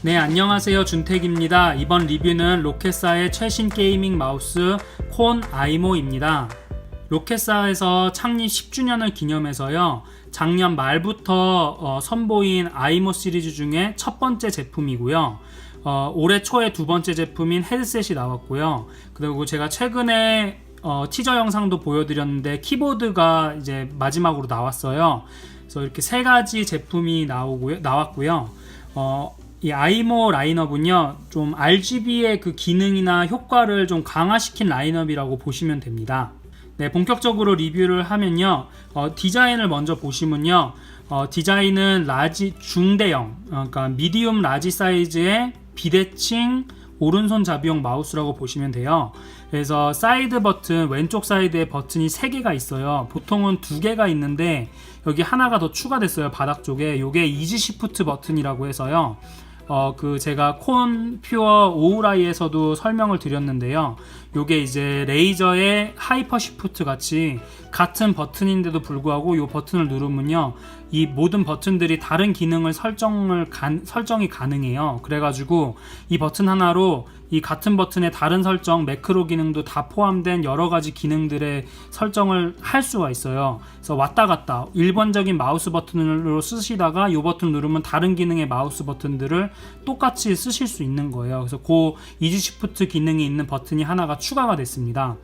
네, 안녕하세요. 준택입니다. 이번 리뷰는 로켓사의 최신 게이밍 마우스 콘 아이모입니다. 로켓사에서 창립 10주년을 기념해서요. 작년 말부터 어, 선보인 아이모 시리즈 중에 첫 번째 제품이고요. 어, 올해 초에 두 번째 제품인 헤드셋이 나왔고요. 그리고 제가 최근에 어, 티저 영상도 보여드렸는데 키보드가 이제 마지막으로 나왔어요. 그래서 이렇게 세 가지 제품이 나오고요, 나왔고요. 어, 이 아이모 라인업은요, 좀 RGB의 그 기능이나 효과를 좀 강화시킨 라인업이라고 보시면 됩니다. 네, 본격적으로 리뷰를 하면요, 어, 디자인을 먼저 보시면요, 어, 디자인은 라지 중대형, 어, 그러니까 미디움 라지 사이즈의 비대칭 오른손 잡이용 마우스라고 보시면 돼요. 그래서 사이드 버튼, 왼쪽 사이드에 버튼이 3개가 있어요. 보통은 2개가 있는데 여기 하나가 더 추가됐어요. 바닥 쪽에. 요게 이지 시프트 버튼이라고 해서요. 어, 그 제가 콘 퓨어 오우라이에서도 설명을 드렸는데요. 요게 이제 레이저의 하이퍼 시프트 같이 같은 버튼인데도 불구하고 요 버튼을 누르면요. 이 모든 버튼들이 다른 기능을 설정을 간, 설정이 가능해요. 그래가지고 이 버튼 하나로 이 같은 버튼의 다른 설정, 매크로 기능도 다 포함된 여러 가지 기능들의 설정을 할 수가 있어요. 그래서 왔다 갔다 일반적인 마우스 버튼으로 쓰시다가 이 버튼 누르면 다른 기능의 마우스 버튼들을 똑같이 쓰실 수 있는 거예요. 그래서 그 이지 시프트 기능이 있는 버튼이 하나가 추가가 됐습니다.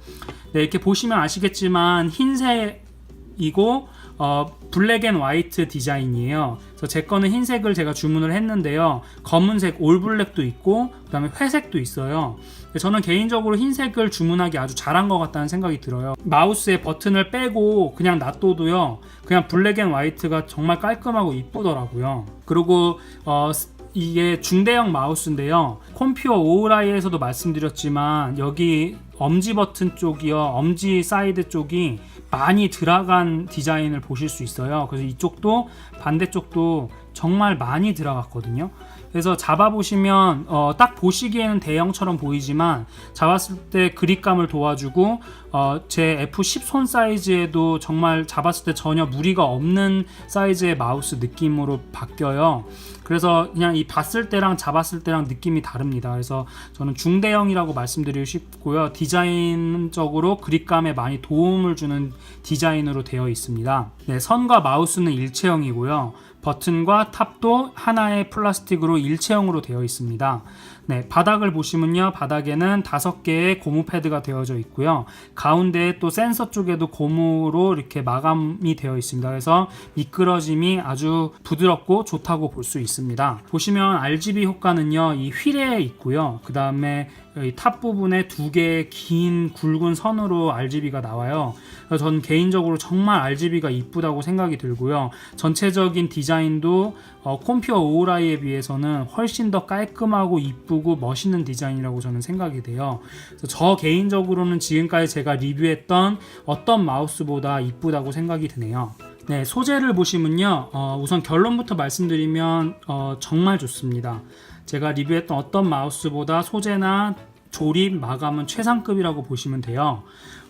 네, 이렇게 보시면 아시겠지만 흰색이고 어, 블랙 앤 화이트 디자인이에요. 그래서 제 거는 흰색을 제가 주문을 했는데요. 검은색 올블랙도 있고 그다음에 회색도 있어요. 저는 개인적으로 흰색을 주문하기 아주 잘한 것 같다는 생각이 들어요. 마우스의 버튼을 빼고 그냥 놔둬도요. 그냥 블랙 앤 화이트가 정말 깔끔하고 이쁘더라고요. 그리고 어, 이게 중대형 마우스인데요. 콤퓨어 오우라이에서도 말씀드렸지만 여기 엄지 버튼 쪽이요. 엄지 사이드 쪽이 많이 들어간 디자인을 보실 수 있어요. 그래서 이쪽도 반대쪽도 정말 많이 들어갔거든요. 그래서 잡아보시면 어, 딱 보시기에는 대형처럼 보이지만 잡았을 때 그립감을 도와주고 어, 제 F10 손 사이즈에도 정말 잡았을 때 전혀 무리가 없는 사이즈의 마우스 느낌으로 바뀌어요. 그래서 그냥 이 봤을 때랑 잡았을 때랑 느낌이 다릅니다. 그래서 저는 중대형이라고 말씀드리고 싶고요. 디자인적으로 그립감에 많이 도움을 주는 디자인으로 되어 있습니다. 네, 선과 마우스는 일체형이고요. 버튼과 탑도 하나의 플라스틱으로 일체형으로 되어 있습니다. 네, 바닥을 보시면요. 바닥에는 다섯 개의 고무 패드가 되어져 있고요. 가운데에 또 센서 쪽에도 고무로 이렇게 마감이 되어 있습니다. 그래서 미끄러짐이 아주 부드럽고 좋다고 볼 수 있습니다. 보시면 RGB 효과는요. 이 휠에 있고요. 그 다음에 탑 부분에 두 개의 긴 굵은 선으로 RGB가 나와요. 저는 개인적으로 정말 RGB가 이쁘다고 생각이 들고요. 전체적인 디자인도 어, 콤퓨어 오우라이에 비해서는 훨씬 더 깔끔하고 이쁘 고 멋있는 디자인이라고 저는 생각이 돼요. 저 개인적으로는 지금까지 제가 리뷰했던 어떤 마우스보다 이쁘다고 생각이 드네요. 네, 소재를 보시면요. 어, 우선 결론부터 말씀드리면 어, 정말 좋습니다. 제가 리뷰했던 어떤 마우스보다 소재나 조립 마감은 최상급이라고 보시면 돼요.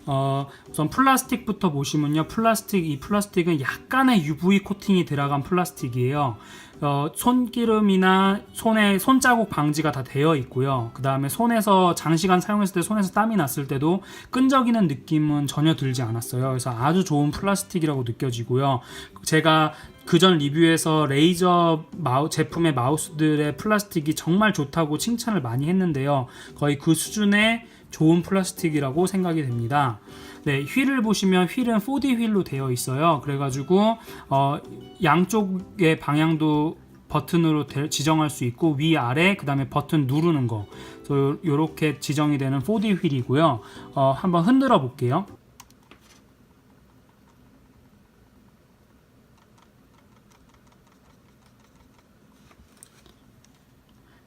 어, 우선 플라스틱부터 보시면요. 플라스틱, 이 플라스틱은 약간의 UV 코팅이 들어간 플라스틱이에요. 어, 손기름이나 손에 손자국 방지가 다 되어 있고요. 그 다음에 손에서 장시간 사용했을 때 손에서 땀이 났을 때도 끈적이는 느낌은 전혀 들지 않았어요. 그래서 아주 좋은 플라스틱이라고 느껴지고요. 제가 그전 리뷰에서 레이저 마우, 제품의 마우스들의 플라스틱이 정말 좋다고 칭찬을 많이 했는데요. 거의 그 수준의 좋은 플라스틱이라고 생각이 됩니다. 네, 휠을 보시면 휠은 4D 휠로 되어 있어요. 그래가지고 어, 양쪽의 방향도 버튼으로 대, 지정할 수 있고 위 아래 그 다음에 버튼 누르는 거 이렇게 지정이 되는 4D 휠이고요. 어, 한번 흔들어 볼게요.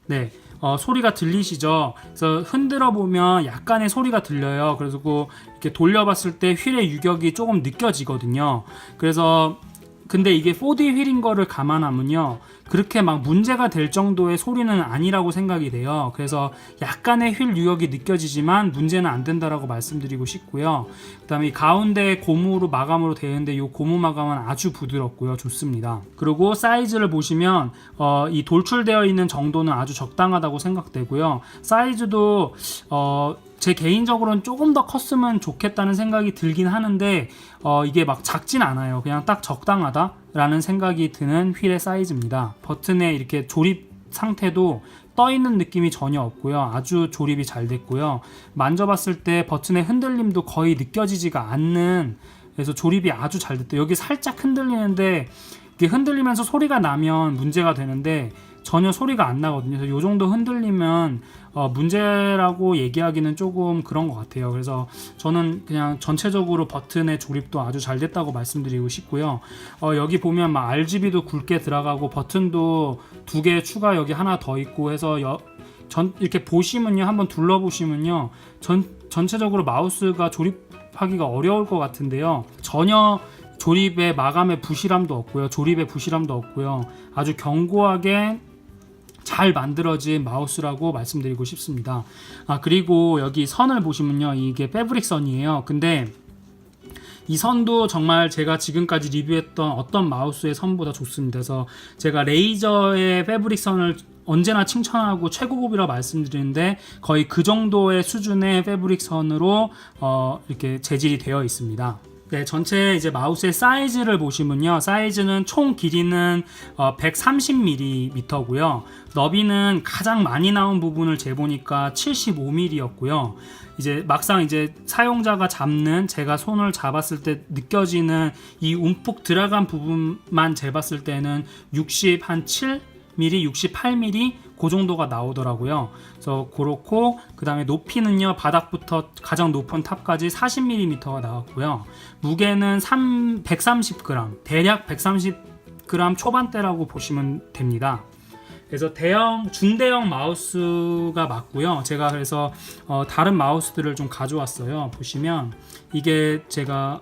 네, 어, 소리가 들리시죠? 그래서 흔들어 보면 약간의 소리가 들려요. 그래서 그 이렇게 돌려봤을 때 휠의 유격이 조금 느껴지거든요. 그래서 근데 이게 4D 휠인 거를 감안하면요. 그렇게 막 문제가 될 정도의 소리는 아니라고 생각이 돼요. 그래서 약간의 휠 유역이 느껴지지만 문제는 안 된다라고 말씀드리고 싶고요. 그다음에 이 가운데 고무로 마감으로 되어 있는데 이 고무 마감은 아주 부드럽고요. 좋습니다. 그리고 사이즈를 보시면 어, 이 돌출되어 있는 정도는 아주 적당하다고 생각되고요. 사이즈도 어, 제 개인적으로는 조금 더 컸으면 좋겠다는 생각이 들긴 하는데 어, 이게 막 작진 않아요. 그냥 딱 적당하다라는 생각이 드는 휠의 사이즈입니다. 버튼에 이렇게 조립 상태도 떠 있는 느낌이 전혀 없고요. 아주 조립이 잘 됐고요. 만져봤을 때 버튼의 흔들림도 거의 느껴지지가 않는 그래서 조립이 아주 잘 됐대요. 여기 살짝 흔들리는데 이게 흔들리면서 소리가 나면 문제가 되는데 전혀 소리가 안 나거든요. 그래서 이 정도 흔들리면 어, 문제라고 얘기하기는 조금 그런 것 같아요. 그래서 저는 그냥 전체적으로 버튼의 조립도 아주 잘 됐다고 말씀드리고 싶고요. 어, 여기 보면 막 RGB도 굵게 들어가고 버튼도 두 개 추가 여기 하나 더 있고 해서 여, 전 이렇게 보시면요 한번 둘러보시면요 전 전체적으로 마우스가 조립하기가 어려울 것 같은데요 전혀 조립의 마감의 부실함도 없고요 조립의 부실함도 없고요 아주 견고하게 잘 만들어진 마우스라고 말씀드리고 싶습니다. 아 그리고 여기 선을 보시면요 이게 패브릭 선이에요. 근데 이 선도 정말 제가 지금까지 리뷰했던 어떤 마우스의 선보다 좋습니다. 그래서 제가 레이저의 패브릭 선을 언제나 칭찬하고 최고급이라 말씀드리는데 거의 그 정도의 수준의 패브릭 선으로 어, 이렇게 재질이 되어 있습니다. 네, 전체 이제 마우스의 사이즈를 보시면요. 사이즈는 총 길이는 어, 130mm고요. 너비는 가장 많이 나온 부분을 재보니까 75mm였고요. 이제 막상 이제 사용자가 잡는 제가 손을 잡았을 때 느껴지는 이 움푹 들어간 부분만 재봤을 때는 60 한 7 mm, 68mm 그 정도가 나오더라고요. 그래서 그렇고 그 다음에 높이는요 바닥부터 가장 높은 탑까지 40mm가 나왔고요. 무게는 3, 130g, 대략 130g 초반대라고 보시면 됩니다. 그래서 대형 중대형 마우스가 맞고요. 제가 그래서 어, 다른 마우스들을 좀 가져왔어요. 보시면 이게 제가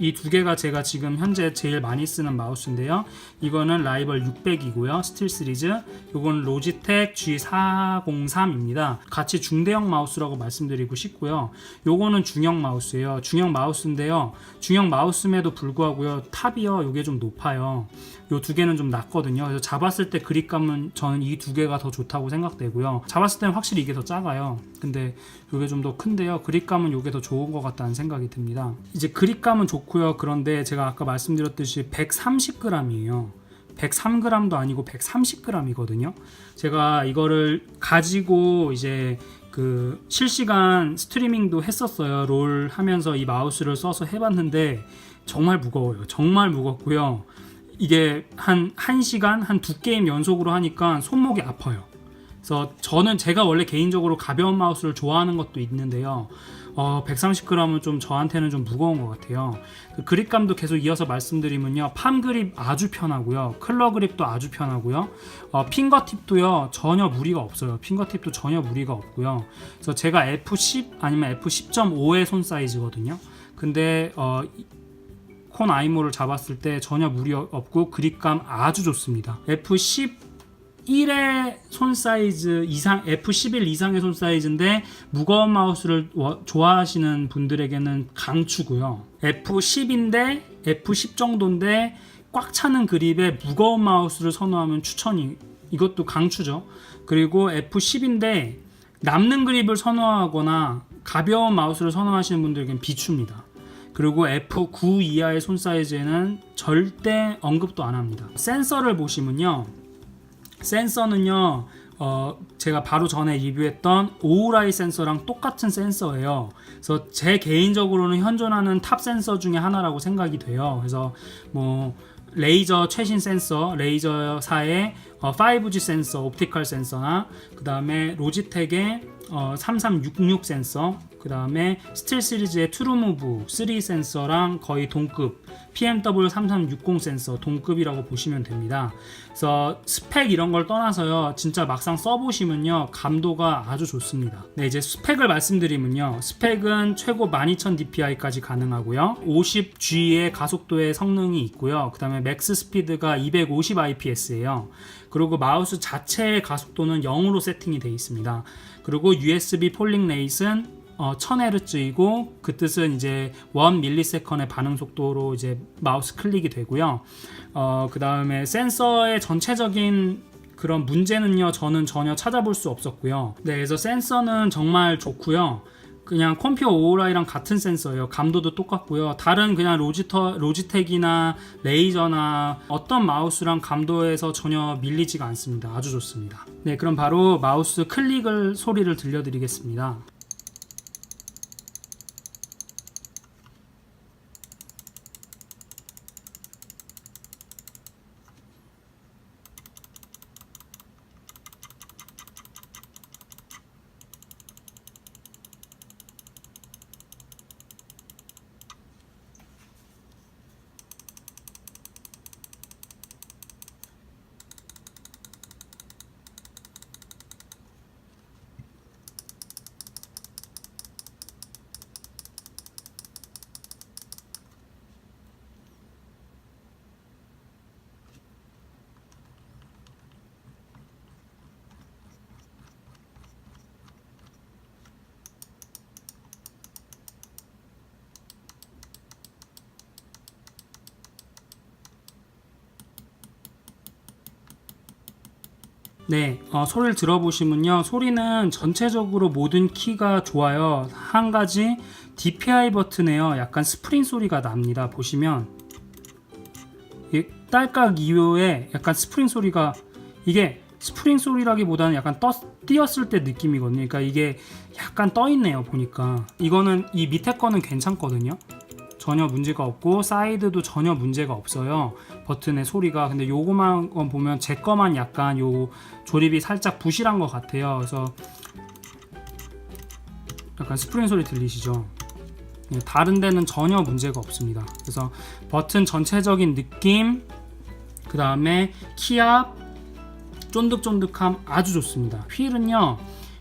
이 두 개가 제가 지금 현재 제일 많이 쓰는 마우스인데요. 이거는 라이벌 600이고요. 스틸 시리즈. 이건 로지텍 G403입니다. 같이 중대형 마우스라고 말씀드리고 싶고요. 요거는 중형 마우스예요. 중형 마우스인데요. 중형 마우스임에도 불구하고요. 탑이요. 요게 좀 높아요. 요 두 개는 좀 낮거든요. 그래서 잡았을 때 그립감은 저는 이 두 개가 더 좋다고 생각되고요. 잡았을 때는 확실히 이게 더 작아요. 근데 요게 좀 더 큰데요. 그립감은 요게 더 좋은 것 같다는 생각이 듭니다. 이제 그립감은 좋고요. 그런데 제가 아까 말씀드렸듯이 130g이에요. 103g도 아니고 130g이거든요. 제가 이거를 가지고 이제 그 실시간 스트리밍도 했었어요. 롤 하면서 이 마우스를 써서 해봤는데 정말 무거워요. 정말 무겁고요. 이게 한 1시간, 한 두 게임 연속으로 하니까 손목이 아파요. 그래서 저는 제가 원래 개인적으로 가벼운 마우스를 좋아하는 것도 있는데요. 어, 130g은 좀 저한테는 좀 무거운 것 같아요. 그 그립감도 계속 이어서 말씀드리면요. 팜 그립 아주 편하고요. 클러 그립도 아주 편하고요. 어, 핑거팁도요. 전혀 무리가 없어요. 핑거팁도 전혀 무리가 없고요. 그래서 제가 F10 아니면 F10.5의 손 사이즈거든요. 근데 어, 콘 아이모를 잡았을 때 전혀 무리 없고 그립감 아주 좋습니다. F10 1의 손 사이즈 이상 F11 이상의 손 사이즈인데 무거운 마우스를 워- 좋아하시는 분들에게는 강추고요. F10인데 F10 정도인데 꽉 차는 그립에 무거운 마우스를 선호하면 추천이 이것도 강추죠. 그리고 F10인데 남는 그립을 선호하거나 가벼운 마우스를 선호하시는 분들에게는 비추입니다. 그리고 F9 이하의 손 사이즈에는 절대 언급도 안 합니다. 센서를 보시면요. 센서는요, 어, 제가 바로 전에 리뷰했던 오우라이 센서랑 똑같은 센서예요. 그래서 제 개인적으로는 현존하는 탑 센서 중에 하나라고 생각이 돼요. 그래서 뭐 레이저 최신 센서, 레이저사의 어, 5G 센서, 옵티컬 센서나 그 다음에 로지텍의 어, 3366 센서, 그 다음에 스틸 시리즈의 트루무브 3 센서랑 거의 동급, PMW 3360 센서 동급이라고 보시면 됩니다. 그래서 스펙 이런 걸 떠나서요, 진짜 막상 써보시면요, 감도가 아주 좋습니다. 네, 이제 스펙을 말씀드리면요, 스펙은 최고 12000dpi까지 가능하고요, 50G의 가속도의 성능이 있고요, 그 다음에 맥스 스피드가 250 IPS예요. 그리고 마우스 자체의 가속도는 0으로 세팅이 되어 있습니다. 그리고 USB 폴링 레이트는 어, 1000Hz이고 그 뜻은 이제 1ms의 반응 속도로 이제 마우스 클릭이 되고요. 어, 그 다음에 센서의 전체적인 그런 문제는요, 저는 전혀 찾아볼 수 없었고요. 네, 그래서 센서는 정말 좋고요. 그냥 컴퓨어 오라이랑 같은 센서예요. 감도도 똑같고요. 다른 그냥 로지터, 로지텍이나 레이저나 어떤 마우스랑 감도에서 전혀 밀리지가 않습니다. 아주 좋습니다. 네, 그럼 바로 마우스 클릭을 소리를 들려드리겠습니다. 네, 어, 소리를 들어보시면요. 소리는 전체적으로 모든 키가 좋아요. 한 가지 DPI 버튼에요. 약간 스프링 소리가 납니다. 보시면 이 딸깍 이후에 약간 스프링 소리가 이게 스프링 소리라기보다는 약간 떠, 띄었을 때 느낌이거든요. 그러니까 이게 약간 떠 있네요. 보니까 이거는 이 밑에 거는 괜찮거든요. 전혀 문제가 없고 사이드도 전혀 문제가 없어요. 버튼의 소리가 근데 요거만 건 보면 제 거만 약간 요 조립이 살짝 부실한 것 같아요. 그래서 약간 스프링 소리 들리시죠? 네, 다른 데는 전혀 문제가 없습니다. 그래서 버튼 전체적인 느낌, 그 다음에 키압, 쫀득쫀득함 아주 좋습니다. 휠은요,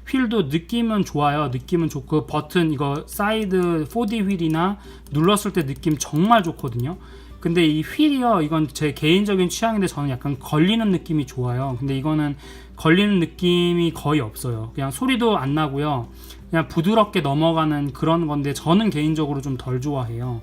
휠도 느낌은 좋아요. 느낌은 좋고 버튼 이거 사이드 4D 휠이나 눌렀을 때 느낌 정말 좋거든요. 근데 이 휠이요, 이건 제 개인적인 취향인데 저는 약간 걸리는 느낌이 좋아요. 근데 이거는 걸리는 느낌이 거의 없어요. 그냥 소리도 안 나고요. 그냥 부드럽게 넘어가는 그런 건데 저는 개인적으로 좀 덜 좋아해요.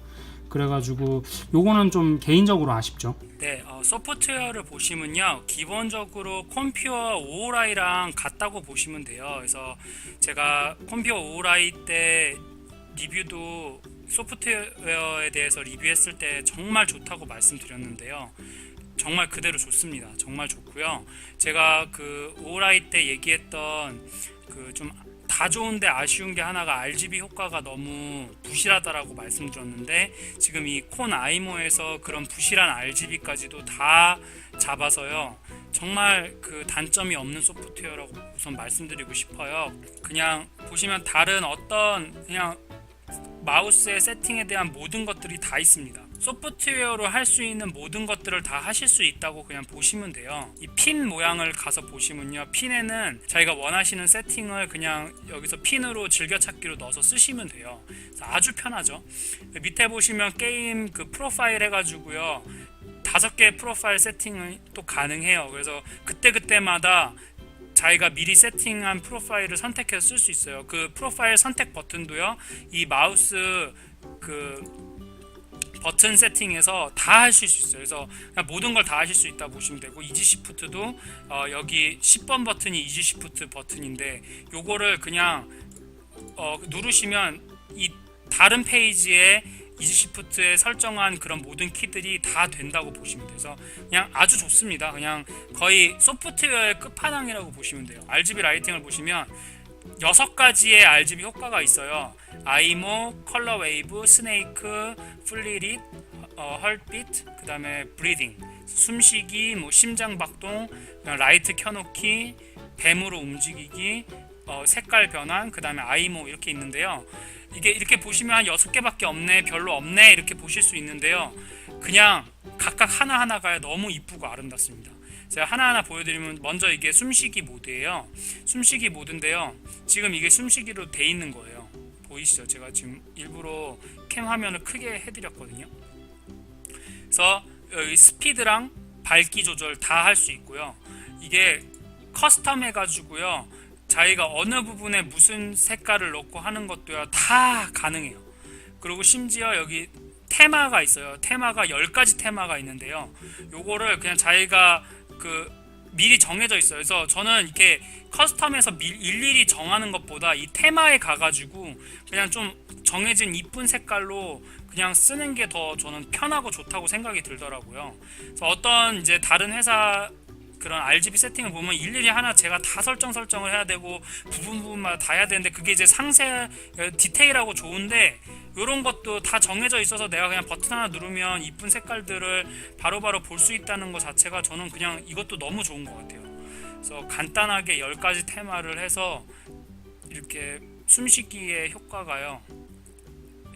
그래가지고 요거는 좀 개인적으로 아쉽죠. 네, 어, 소프트웨어를 보시면요, 기본적으로 컴퓨어 오라이랑 같다고 보시면 돼요. 그래서 제가 컴퓨어 오라이 때 리뷰도 소프트웨어에 대해서 리뷰했을 때 정말 좋다고 말씀드렸는데요. 정말 그대로 좋습니다. 정말 좋고요. 제가 그 오라이 때 얘기했던 그 좀 다 좋은데 아쉬운 게 하나가 RGB 효과가 너무 부실하다라고 말씀드렸는데 지금 이 콘 아이모에서 그런 부실한 RGB까지도 다 잡아서요. 정말 그 단점이 없는 소프트웨어라고 우선 말씀드리고 싶어요. 그냥 보시면 다른 어떤 그냥 마우스의 세팅에 대한 모든 것들이 다 있습니다. 소프트웨어로 할 수 있는 모든 것들을 다 하실 수 있다고 그냥 보시면 돼요. 이 핀 모양을 가서 보시면요. 핀에는 자기가 원하시는 세팅을 그냥 여기서 핀으로 즐겨찾기로 넣어서 쓰시면 돼요. 아주 편하죠. 밑에 보시면 게임 그 프로파일 해가지고요. 다섯 개의 프로파일 세팅이 또 가능해요. 그래서 그때그때마다 자기가 미리 세팅한 프로파일을 선택해서 쓸 수 있어요. 그 프로파일 선택 버튼도요. 이 마우스 그 버튼 세팅에서 다 하실 수 있어요. 그래서 모든 걸 다 하실 수 있다 보시면 되고 이지 시프트도 어 여기 10번 버튼이 이지 시프트 버튼인데 요거를 그냥 어 누르시면 이 다른 페이지에 이지 시프트에 설정한 그런 모든 키들이 다 된다고 보시면 돼서 그냥 아주 좋습니다. 그냥 거의 소프트웨어의 끝판왕이라고 보시면 돼요. RGB 라이팅을 보시면 여섯 가지의 RGB 효과가 있어요. 아이모, 컬러 웨이브, 스네이크, 플리릿, 어, 헐빛, 그 다음에 브리딩, 숨쉬기, 뭐 심장 박동, 라이트 켜놓기, 뱀으로 움직이기, 어, 색깔 변환, 그 다음에 아이모 이렇게 있는데요. 이게 이렇게 보시면 한 6개밖에 없네, 별로 없네 이렇게 보실 수 있는데요. 그냥 각각 하나하나가 너무 이쁘고 아름답습니다. 제가 하나하나 보여드리면 먼저 이게 숨쉬기 모드예요. 숨쉬기 모드인데요. 지금 이게 숨쉬기로 돼 있는 거예요. 보이시죠? 제가 지금 일부러 캠 화면을 크게 해드렸거든요. 그래서 여기 스피드랑 밝기 조절 다 할 수 있고요. 이게 커스텀 해가지고요. 자기가 어느 부분에 무슨 색깔을 넣고 하는 것도요 다 가능해요. 그리고 심지어 여기 테마가 있어요. 테마가 10가지 테마가 있는데요. 요거를 그냥 자기가 그 미리 정해져 있어요. 그래서 저는 이렇게 커스텀에서 미- 일일이 정하는 것보다 이 테마에 가가지고 그냥 좀 정해진 이쁜 색깔로 그냥 쓰는 게 더 저는 편하고 좋다고 생각이 들더라고요. 그래서 어떤 이제 다른 회사 그런 RGB 세팅을 보면 일일이 하나 제가 다 설정 설정을 해야 되고 부분 부분마다 다 해야 되는데 그게 이제 상세 어, 디테일하고 좋은데 이런 것도 다 정해져 있어서 내가 그냥 버튼 하나 누르면 이쁜 색깔들을 바로바로 볼 수 있다는 것 자체가 저는 그냥 이것도 너무 좋은 것 같아요. 그래서 간단하게 10가지 테마를 해서 이렇게 숨쉬기의 효과가요.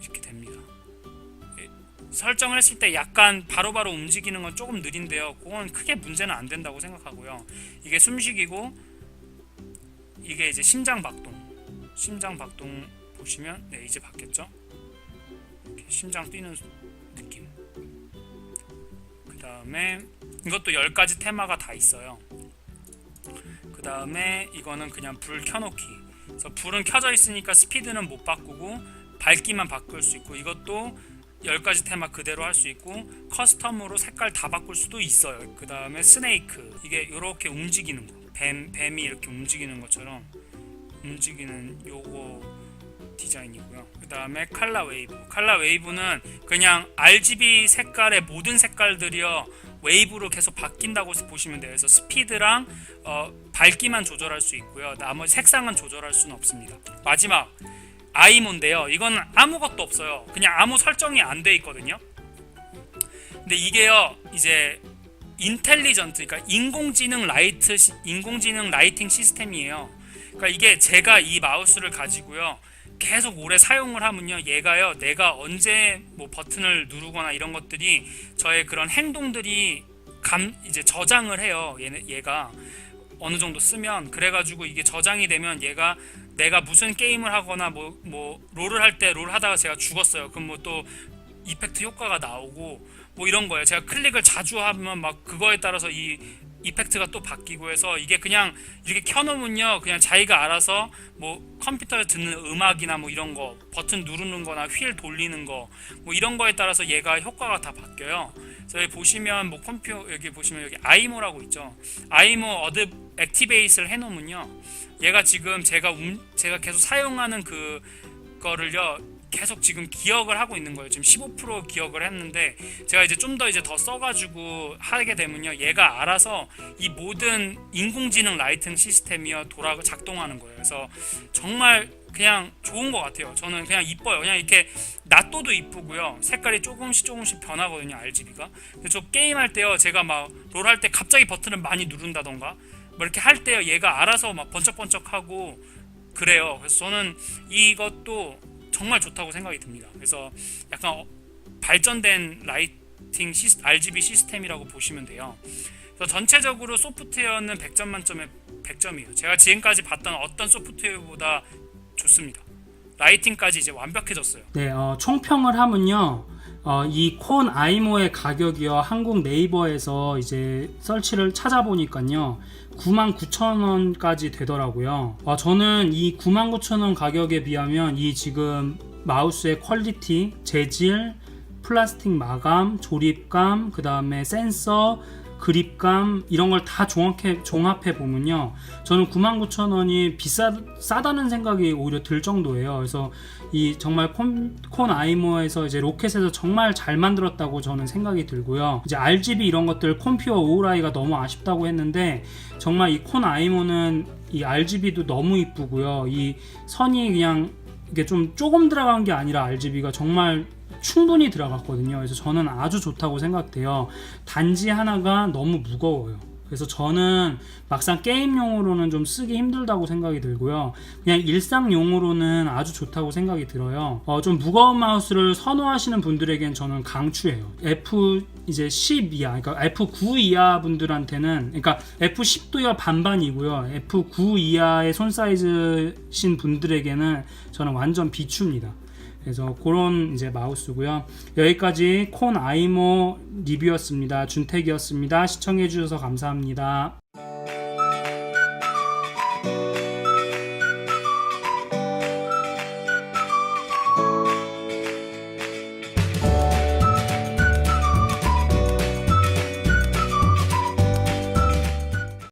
이렇게 됩니다. 예, 설정을 했을 때 약간 바로 바로 움직이는 건 조금 느린데요. 그건 크게 문제는 안 된다고 생각하고요. 이게 숨쉬기고 이게 이제 심장 박동. 심장 박동 보시면 네 이제 봤겠죠? 이렇게 심장 뛰는 느낌. 그 다음에 이것도 10가지 테마가 다 있어요. 그 다음에 이거는 그냥 불 켜놓기. 그래서 불은 켜져 있으니까 스피드는 못 바꾸고 밝기만 바꿀 수 있고 이것도 10가지 테마 그대로 할 수 있고 커스텀으로 색깔 다 바꿀 수도 있어요. 그 다음에 스네이크 이게 이렇게 움직이는 거 뱀, 뱀이 이렇게 움직이는 것처럼 움직이는 요거 디자인이고요. 그 다음에 칼라 웨이브 칼라 웨이브는 그냥 RGB 색깔의 모든 색깔들이요 웨이브로 계속 바뀐다고 보시면 돼요. 그래서 스피드랑 어, 밝기만 조절할 수 있고요. 나머지 색상은 조절할 수는 없습니다. 마지막 아이모인데요. 이건 아무것도 없어요. 그냥 아무 설정이 안 돼 있거든요. 근데 이게요, 이제 인텔리전트, 그러니까 인공지능 라이트, 시- 인공지능 라이팅 시스템이에요. 그러니까 이게 제가 이 마우스를 가지고요, 계속 오래 사용을 하면요, 얘가요, 내가 언제 뭐 버튼을 누르거나 이런 것들이 저의 그런 행동들이 감 이제 저장을 해요. 얘네 얘가 어느 정도 쓰면 그래가지고 이게 저장이 되면 얘가 내가 무슨 게임을 하거나 뭐 뭐 롤을 할 때 롤 하다가 제가 죽었어요. 그럼 뭐 또 이펙트 효과가 나오고 뭐 이런 거예요. 제가 클릭을 자주 하면 막 그거에 따라서 이 이펙트가 또 바뀌고 해서 이게 그냥 이렇게 켜놓으면요 그냥 자기가 알아서 뭐 컴퓨터에 듣는 음악이나 뭐 이런 거 버튼 누르는 거나 휠 돌리는 거 뭐 이런 거에 따라서 얘가 효과가 다 바뀌어요 여기 보시면 뭐 컴퓨 여기 보시면 여기 아이모라고 있죠 아이모 어드 액티베이트를 해놓으면요 얘가 지금 제가 움, 제가 계속 사용하는 그 거를요 계속 지금 기억을 하고 있는 거예요. 지금 15% 기억을 했는데 제가 이제 좀 더 이제 더 써가지고 하게 되면요, 얘가 알아서 이 모든 인공지능 라이팅 시스템이요 돌아 작동하는 거예요. 그래서 정말 그냥 좋은 것 같아요. 저는 그냥 이뻐요. 그냥 이렇게 낫도도 이쁘고요. 색깔이 조금씩 조금씩 변하거든요, RGB가. 근데 저 게임 할 때요, 제가 막 롤 할 때 갑자기 버튼을 많이 누른다던가 뭐 이렇게 할 때요, 얘가 알아서 막 번쩍번쩍하고 그래요. 그래서 저는 이것도 정말 좋다고 생각이 듭니다. 그래서 약간 어- 발전된 라이팅 시스, RGB 시스템이라고 보시면 돼요. 그래서 전체적으로 소프트웨어는 100점 만점에 100점이에요. 제가 지금까지 봤던 어떤 소프트웨어보다 좋습니다. 라이팅까지 이제 완벽해졌어요. 네, 어, 총평을 하면요. 어, 이콘 아이모의 가격이요. 한국 네이버에서 이제 설치를 찾아보니까요. 99,000원까지 되더라고요. 어, 저는 이 99,000원 가격에 비하면 이 지금 마우스의 퀄리티, 재질, 플라스틱 마감, 조립감, 그 다음에 센서, 그립감 이런 걸 다 종합해 종합해 보면요, 저는 99,000원이 비싸 싸다는 생각이 오히려 들 정도예요. 그래서 이 정말 콘, 콘 아이모에서 이제 로켓에서 정말 잘 만들었다고 저는 생각이 들고요. 이제 RGB 이런 것들 콤퓨어 오라이가 너무 아쉽다고 했는데 정말 이 콘 아이모는 이 RGB도 너무 이쁘고요. 이 선이 그냥 이게 좀 조금 들어간 게 아니라 RGB가 정말 충분히 들어갔거든요. 그래서 저는 아주 좋다고 생각돼요. 단지 하나가 너무 무거워요. 그래서 저는 막상 게임용으로는 좀 쓰기 힘들다고 생각이 들고요. 그냥 일상용으로는 아주 좋다고 생각이 들어요. 어, 좀 무거운 마우스를 선호하시는 분들에겐 저는 강추해요. F 이제 10 이하, 그러니까 F9 이하 분들한테는, 그러니까 F10도야 반반이고요. F9 이하의 손 사이즈신 분들에게는 저는 완전 비추입니다. 그래서 그런 이제 마우스고요. 여기까지 콘 아이모 리뷰였습니다. 준택이었습니다. 시청해 주셔서 감사합니다.